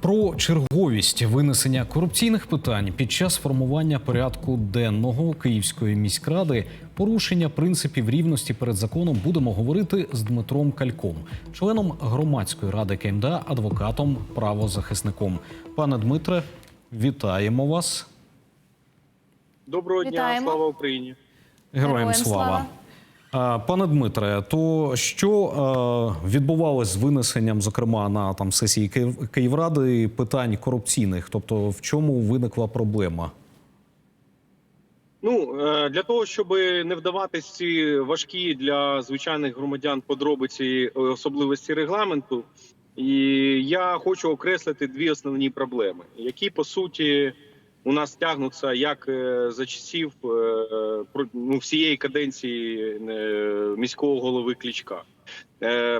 Про черговість винесення корупційних питань під час формування порядку денного Київської міськради, порушення принципів рівності перед законом будемо говорити з Дмитром Кальком, членом громадської ради КМДА, адвокатом, правозахисником. Пане Дмитре, вітаємо вас. Доброго дня, Вітаємо. слава Україні. Героям Героям слава. слава. А, Пане Дмитре, то що е, відбувалось з винесенням, зокрема на там сесії Київ- Київради питань корупційних? Тобто, в чому виникла проблема? Ну е, для того, щоб не вдаватись ці важкі для звичайних громадян подробиці е, особливості регламенту, і я хочу окреслити дві основні проблеми, які по суті у нас тягнуться як е, за часів е, ну, всієї каденції е, міського голови Клічка.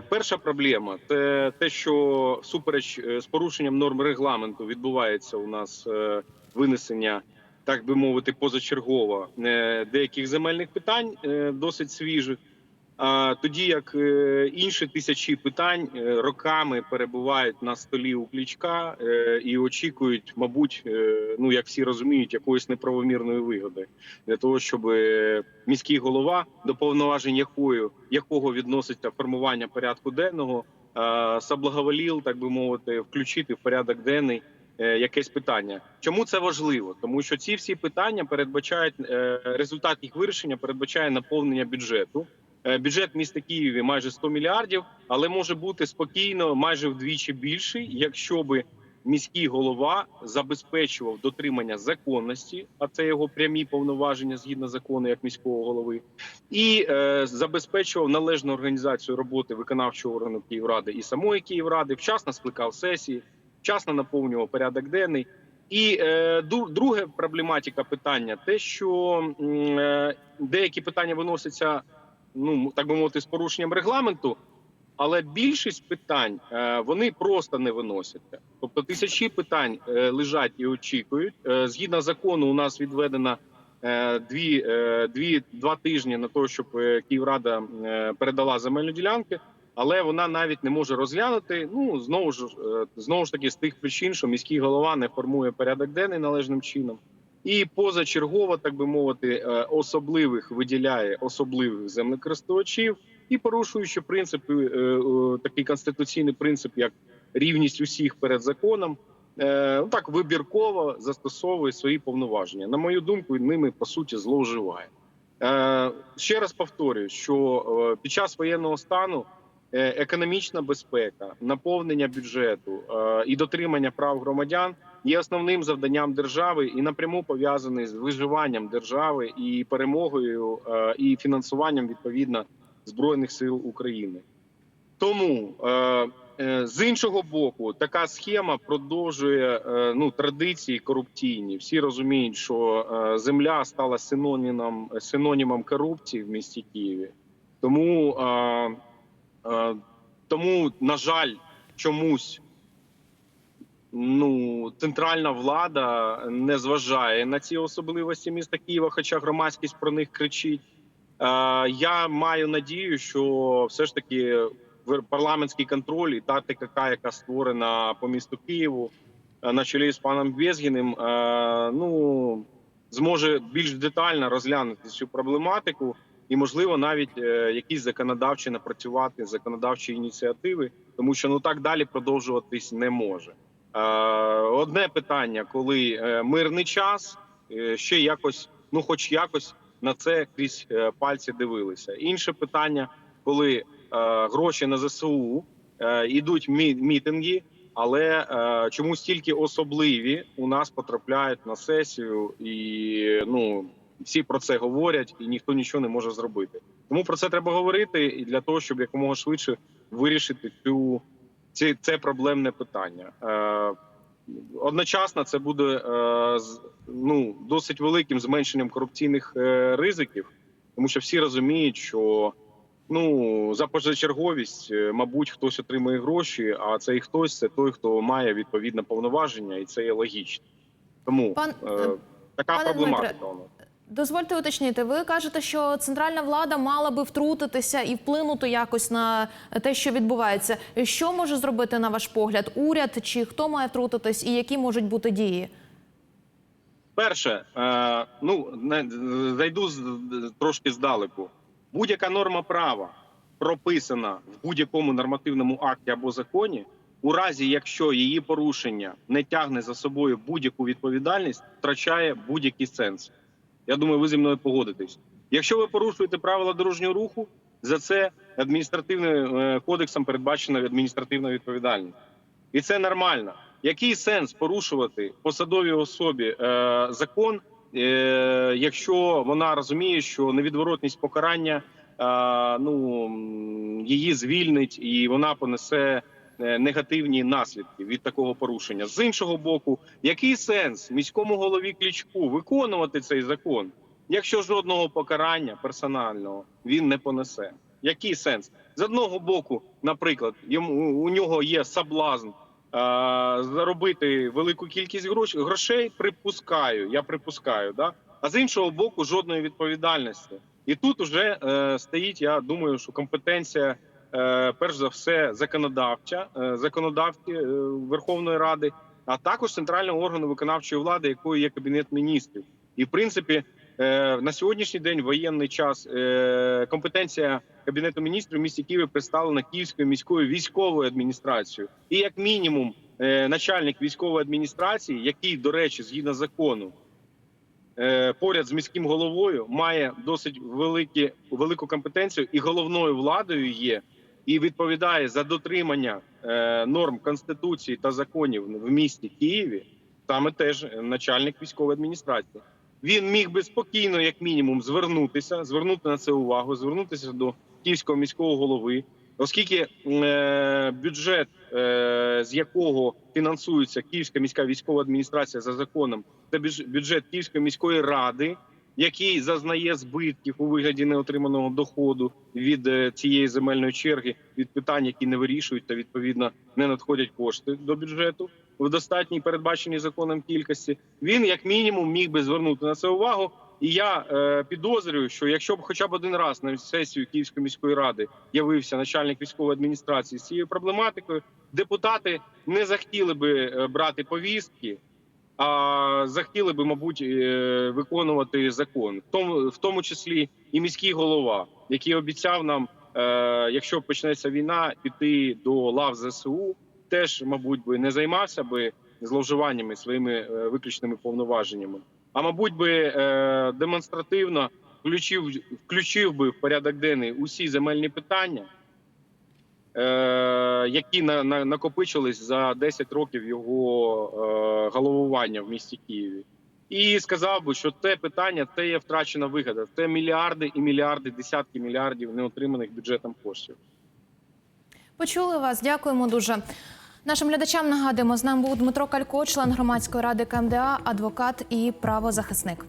Перша проблема це те, що всупереч е, з порушенням норм регламенту відбувається у нас винесення, так би мовити, позачергово деяких земельних питань досить свіжих. Тоді як е, інші тисячі питань е, роками перебувають на столі у клічка е, і очікують, мабуть, ну як всі розуміють, якоїсь неправомірної вигоди для того, щоб міський голова, до повноважень якої якого відноситься формування порядку денного, е, так би мовити, включити в порядок денний якесь питання. Чому це важливо? Тому що ці всі питання передбачають результат їх вирішення, передбачає наповнення бюджету. Е, Бюджет міста Києві майже 100 мільярдів, але може бути спокійно майже вдвічі більший, якщо би міський голова забезпечував дотримання законності, а це його прямі повноваження згідно закону як міського голови, і е, забезпечував належну організацію роботи виконавчого органу Київради і самої Київради, вчасно скликав сесії, вчасно наповнював порядок денний. І е, друге проблематика питання: те, що е, деякі питання виносяться, ну так би мовити, з порушенням регламенту, але більшість питань е, вони просто не виносяться. Тобто тисячі питань е, лежать і очікують. Е, згідно закону, у нас відведено дві, дві два тижні на те, щоб Київрада передала земельну ділянки. Але вона навіть не може розглянути. Ну знову ж знову ж таки з тих причин, що міський голова не формує порядок денний належним чином, і позачергово, так би мовити, е, особливих виділяє особливих землекористувачів і порушуючи принципи, е, е, такий конституційний принцип, як рівність усіх перед законом, ну так вибірково застосовує свої повноваження. На мою думку, ними по суті зловживає. Ще раз повторюю, що під час воєнного стану економічна безпека, наповнення бюджету і дотримання прав громадян є основним завданням держави і напряму пов'язаний з виживанням держави і перемогою е, і фінансуванням відповідно збройних сил України. Тому е, е, з іншого боку, така схема продовжує ну традиції корупційні. Всі розуміють, що земля стала синонімом синонімом корупції в місті Києві. Тому, тому на жаль, чомусь ну центральна влада не зважає на ці особливості міста Києва, хоча громадськість про них кричить. Е, Я маю надію, що все ж таки парламентський контроль і та ТКК, яка створена по місту Києву е, на чолі з паном Безгіним, е, ну зможе більш детально розглянути цю проблематику і, можливо, навіть якісь законодавчі напрацювати законодавчі ініціативи, тому що ну так далі продовжуватись не може. Е, Одне питання, коли е, мирний час е, ще якось, ну хоч якось на це крізь пальці дивилися. Інше питання, коли гроші на ЗСУ ідуть мі- мітинги, але чомусь тільки особливі у нас потрапляють на сесію, і ну всі про це говорять, і ніхто нічого не може зробити. Тому про це треба говорити, і для того, щоб якомога швидше вирішити цю ці, це проблемне питання. Е, одночасно це буде е, з- ну досить великим зменшенням корупційних е, ризиків, тому що всі розуміють, що ну за позачерговість, мабуть, хтось отримує гроші, а цей хтось це той, хто має відповідне повноваження, і це є логічно. Тому Пан- е, така пане проблематика. Дмитре, у нас. Дозвольте уточнити, ви кажете, що центральна влада мала би втрутитися і вплинути якось на те, що відбувається. Що може зробити на ваш погляд? Уряд чи хто має втрутитись, і які можуть бути дії? Перше, е, ну зайду з, трошки здалеку. Будь-яка норма права прописана в будь-якому нормативному акті або законі, у разі якщо її порушення не тягне за собою будь-яку відповідальність, втрачає будь-який сенс. Я думаю, ви зі мною погодитесь. Якщо ви порушуєте правила дорожнього руху, за це адміністративним е, кодексом передбачена адміністративна відповідальність, і це нормально. Який сенс порушувати посадовій особі е, закон, е, якщо вона розуміє, що невідворотність покарання е, ну її звільнить і вона понесе негативні наслідки від такого порушення? З іншого боку, який сенс міському голові Клічку виконувати цей закон, якщо жодного покарання персонального він не понесе? Який сенс з одного боку, наприклад, йому у нього є соблазн е, заробити велику кількість грош, грошей, припускаю, я припускаю, да? а з іншого боку, жодної відповідальності. І тут вже е, стоїть, я думаю, що компетенція, е, перш за все, законодавча, е, законодавці е, Верховної Ради, а також центрального органу виконавчої влади, якою є Кабінет міністрів. І в принципі, е, на сьогоднішній день, воєнний час, е, компетенція Кабінету міністрів в місті Києві представлена Київською міською військовою адміністрацією. І як мінімум, е, начальник військової адміністрації, який, до речі, згідно закону, е, поряд з міським головою, має досить великі, велику компетенцію і головною владою є, і відповідає за дотримання е, норм конституції та законів в місті Києві, саме теж начальник військової адміністрації. Він міг би спокійно, як мінімум, звернутися, звернути на це увагу, звернутися до київського міського голови, оскільки е, бюджет, е, з якого фінансується Київська міська військова адміністрація за законом, це бюджет Київської міської ради, який зазнає збитків у вигляді неотриманого доходу від е, цієї земельної черги, від питань, які не вирішують, та відповідно не надходять кошти до бюджету в достатній передбаченій законом кількості. Він як мінімум міг би звернути на це увагу. І я е, підозрюю, що якщо б хоча б один раз на сесію Київської міської ради явився начальник військової адміністрації з цією проблематикою, депутати не захотіли би е, брати повістки, а захотіли би, мабуть, е, виконувати закон, в тому, в тому числі і міський голова, який обіцяв нам, е, якщо почнеться війна, піти до лав ЗСУ, теж, мабуть, би не займався би зловживаннями своїми е, виключними повноваженнями. А мабуть би демонстративно включив, включив би в порядок денний усі земельні питання, які на, на, накопичились за 10 років його е, головування в місті Києві. І сказав би, що це питання це є втрачена вигода. Це мільярди і мільярди, десятки мільярдів неотриманих бюджетом коштів. Почули вас, дякуємо дуже. Нашим глядачам нагадуємо, з нами був Дмитро Калько, член громадської ради КМДА, адвокат і правозахисник.